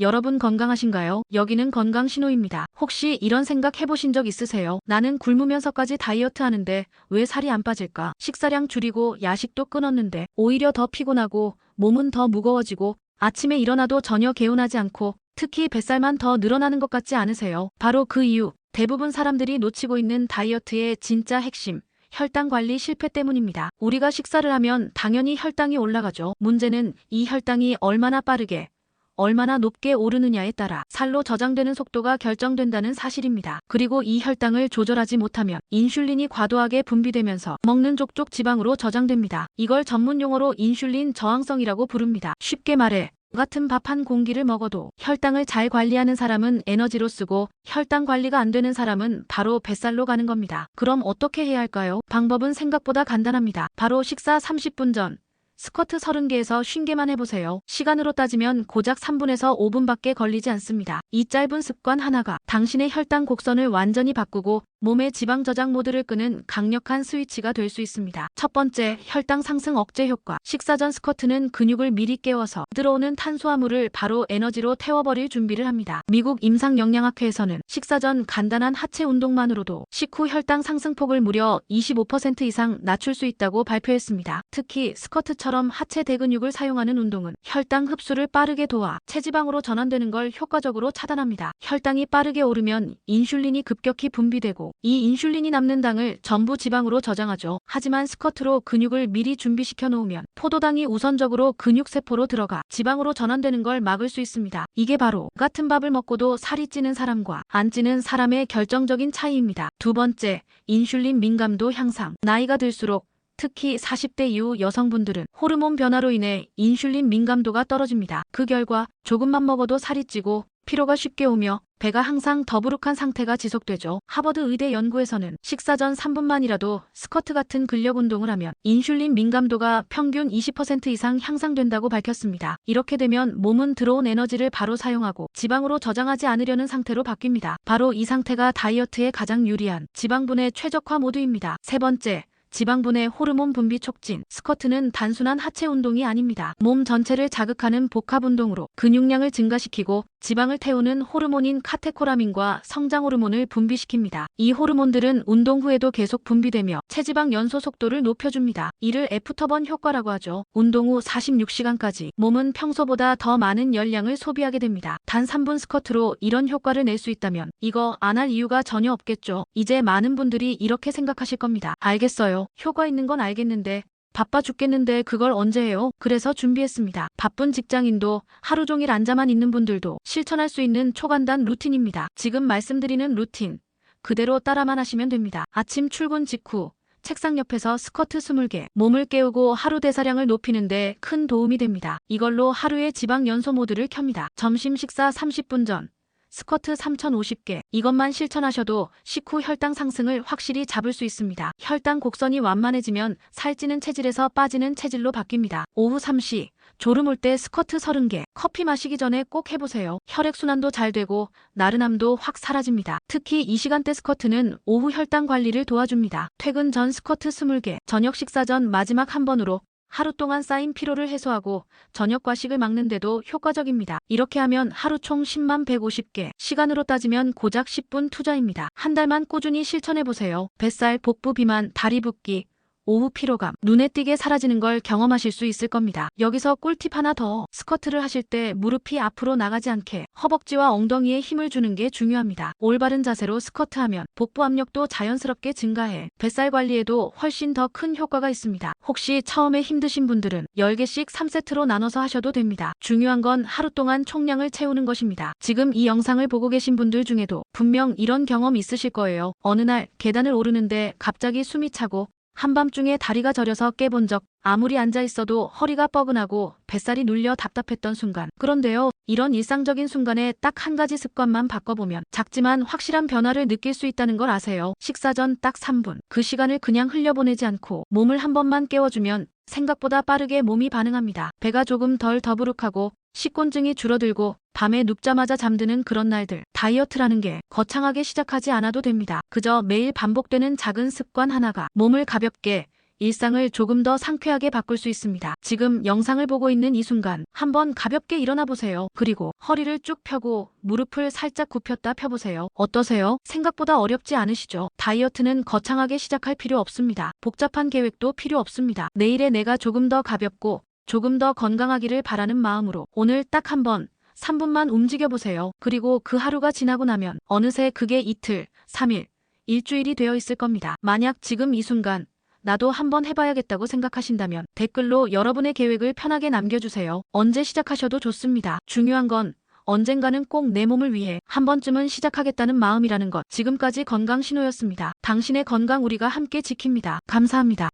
여러분 건강하신가요? 여기는 건강 신호입니다. 혹시 이런 생각 해보신 적 있으세요? 나는 굶으면서까지 다이어트 하는데 왜 살이 안 빠질까? 식사량 줄이고 야식도 끊었는데 오히려 더 피곤하고 몸은 더 무거워지고 아침에 일어나도 전혀 개운하지 않고 특히 뱃살만 더 늘어나는 것 같지 않으세요? 바로 그 이유 대부분 사람들이 놓치고 있는 다이어트의 진짜 핵심 혈당 관리 실패 때문입니다. 우리가 식사를 하면 당연히 혈당이 올라가죠. 문제는 이 혈당이 얼마나 빠르게 얼마나 높게 오르느냐에 따라 살로 저장되는 속도가 결정된다는 사실입니다. 그리고 이 혈당을 조절하지 못하면 인슐린이 과도하게 분비되면서 먹는 족족 지방으로 저장됩니다. 이걸 전문 용어로 인슐린 저항성이라고 부릅니다. 쉽게 말해 같은 밥 한 공기를 먹어도 혈당을 잘 관리하는 사람은 에너지로 쓰고 혈당 관리가 안 되는 사람은 바로 뱃살로 가는 겁니다. 그럼 어떻게 해야 할까요? 방법은 생각보다 간단합니다. 바로 식사 30분 전 스쿼트 30개에서 50개만 해보세요. 시간으로 따지면 고작 3분에서 5분밖에 걸리지 않습니다. 이 짧은 습관 하나가 당신의 혈당 곡선을 완전히 바꾸고 몸의 지방 저장 모드를 끄는 강력한 스위치가 될 수 있습니다. 첫 번째, 혈당 상승 억제 효과. 식사 전 스쿼트는 근육을 미리 깨워서 들어오는 탄수화물을 바로 에너지로 태워버릴 준비를 합니다. 미국 임상영양학회에서는 식사 전 간단한 하체 운동만으로도 식후 혈당 상승폭을 무려 25% 이상 낮출 수 있다고 발표했습니다. 특히 스쿼트처럼 하체 대근육을 사용하는 운동은 혈당 흡수를 빠르게 도와 체지방으로 전환되는 걸 효과적으로 차단합니다. 혈당이 빠르게 오르면 인슐린이 급격히 분비되고 이 인슐린이 남는 당을 전부 지방으로 저장하죠. 하지만 스쿼트로 근육을 미리 준비시켜 놓으면 포도당이 우선적으로 근육세포로 들어가 지방으로 전환되는 걸 막을 수 있습니다. 이게 바로 같은 밥을 먹고도 살이 찌는 사람과 안 찌는 사람의 결정적인 차이입니다. 두 번째, 인슐린 민감도 향상. 나이가 들수록 특히 40대 이후 여성분들은 호르몬 변화로 인해 인슐린 민감도가 떨어집니다. 그 결과 조금만 먹어도 살이 찌고 피로가 쉽게 오며 배가 항상 더부룩한 상태가 지속되죠. 하버드 의대 연구에서는 식사 전 3분만이라도 스쿼트 같은 근력 운동을 하면 인슐린 민감도가 평균 20% 이상 향상된다고 밝혔습니다. 이렇게 되면 몸은 들어온 에너지를 바로 사용하고 지방으로 저장하지 않으려는 상태로 바뀝니다. 바로 이 상태가 다이어트에 가장 유리한 지방분해 최적화 모드입니다. 세 번째, 지방분해 호르몬 분비 촉진. 스쿼트는 단순한 하체 운동이 아닙니다. 몸 전체를 자극하는 복합 운동으로 근육량을 증가시키고 지방을 태우는 호르몬인 카테코라민과 성장 호르몬을 분비시킵니다. 이 호르몬들은 운동 후에도 계속 분비되며 체지방 연소 속도를 높여줍니다. 이를 애프터번 효과라고 하죠. 운동 후 46시간까지 몸은 평소보다 더 많은 열량을 소비하게 됩니다. 단 3분 스쿼트로 이런 효과를 낼 수 있다면 이거 안 할 이유가 전혀 없겠죠. 이제 많은 분들이 이렇게 생각하실 겁니다. 알겠어요. 효과 있는 건 알겠는데 바빠 죽겠는데 그걸 언제 해요? 그래서 준비했습니다. 바쁜 직장인도 하루 종일 앉아만 있는 분들도 실천할 수 있는 초간단 루틴입니다. 지금 말씀드리는 루틴 그대로 따라만 하시면 됩니다. 아침 출근 직후 책상 옆에서 스쿼트 20개, 몸을 깨우고 하루 대사량을 높이는데 큰 도움이 됩니다. 이걸로 하루의 지방 연소 모드를 켭니다. 점심 식사 30분 전 스쿼트 3050개. 이것만 실천하셔도 식후 혈당 상승을 확실히 잡을 수 있습니다. 혈당 곡선이 완만해지면 살찌는 체질에서 빠지는 체질로 바뀝니다. 오후 3시. 졸음 올 때 스쿼트 30개. 커피 마시기 전에 꼭 해보세요. 혈액순환도 잘 되고 나른함도 확 사라집니다. 특히 이 시간대 스쿼트는 오후 혈당 관리를 도와줍니다. 퇴근 전 스쿼트 20개. 저녁 식사 전 마지막 한 번으로 하루 동안 쌓인 피로를 해소하고 저녁 과식을 막는데도 효과적입니다. 이렇게 하면 하루 총 10만 150개, 시간으로 따지면 고작 10분 투자입니다. 한 달만 꾸준히 실천해보세요. 뱃살, 복부 비만, 다리 붓기, 오후 피로감, 눈에 띄게 사라지는 걸 경험하실 수 있을 겁니다. 여기서 꿀팁 하나 더. 스쿼트를 하실 때 무릎이 앞으로 나가지 않게 허벅지와 엉덩이에 힘을 주는 게 중요합니다. 올바른 자세로 스쿼트하면 복부 압력도 자연스럽게 증가해 뱃살 관리에도 훨씬 더 큰 효과가 있습니다. 혹시 처음에 힘드신 분들은 10개씩 3세트로 나눠서 하셔도 됩니다. 중요한 건 하루 동안 총량을 채우는 것입니다. 지금 이 영상을 보고 계신 분들 중에도 분명 이런 경험 있으실 거예요. 어느 날 계단을 오르는데 갑자기 숨이 차고 한밤중에 다리가 저려서 깨본 적 아무리 앉아 있어도 허리가 뻐근하고 뱃살이 눌려 답답했던 순간. 그런데요, 이런 일상적인 순간에 딱 한 가지 습관만 바꿔보면 작지만 확실한 변화를 느낄 수 있다는 걸 아세요. 식사 전 딱 3분. 그 시간을 그냥 흘려보내지 않고 몸을 한 번만 깨워주면 생각보다 빠르게 몸이 반응합니다. 배가 조금 덜 더부룩하고 식곤증이 줄어들고 밤에 눕자마자 잠드는 그런 날들. 다이어트라는 게 거창하게 시작하지 않아도 됩니다. 그저 매일 반복되는 작은 습관 하나가 몸을 가볍게 일상을 조금 더 상쾌하게 바꿀 수 있습니다. 지금 영상을 보고 있는 이 순간 한번 가볍게 일어나 보세요. 그리고 허리를 쭉 펴고 무릎을 살짝 굽혔다 펴보세요. 어떠세요? 생각보다 어렵지 않으시죠? 다이어트는 거창하게 시작할 필요 없습니다. 복잡한 계획도 필요 없습니다. 내일의 내가 조금 더 가볍고 조금 더 건강하기를 바라는 마음으로 오늘 딱 한 번 3분만 움직여 보세요. 그리고 그 하루가 지나고 나면 어느새 그게 이틀, 3일, 일주일이 되어 있을 겁니다. 만약 지금 이 순간 나도 한번 해봐야겠다고 생각하신다면 댓글로 여러분의 계획을 편하게 남겨주세요. 언제 시작하셔도 좋습니다. 중요한 건 언젠가는 꼭 내 몸을 위해 한 번쯤은 시작하겠다는 마음이라는 것. 지금까지 건강 신호였습니다. 당신의 건강 우리가 함께 지킵니다. 감사합니다.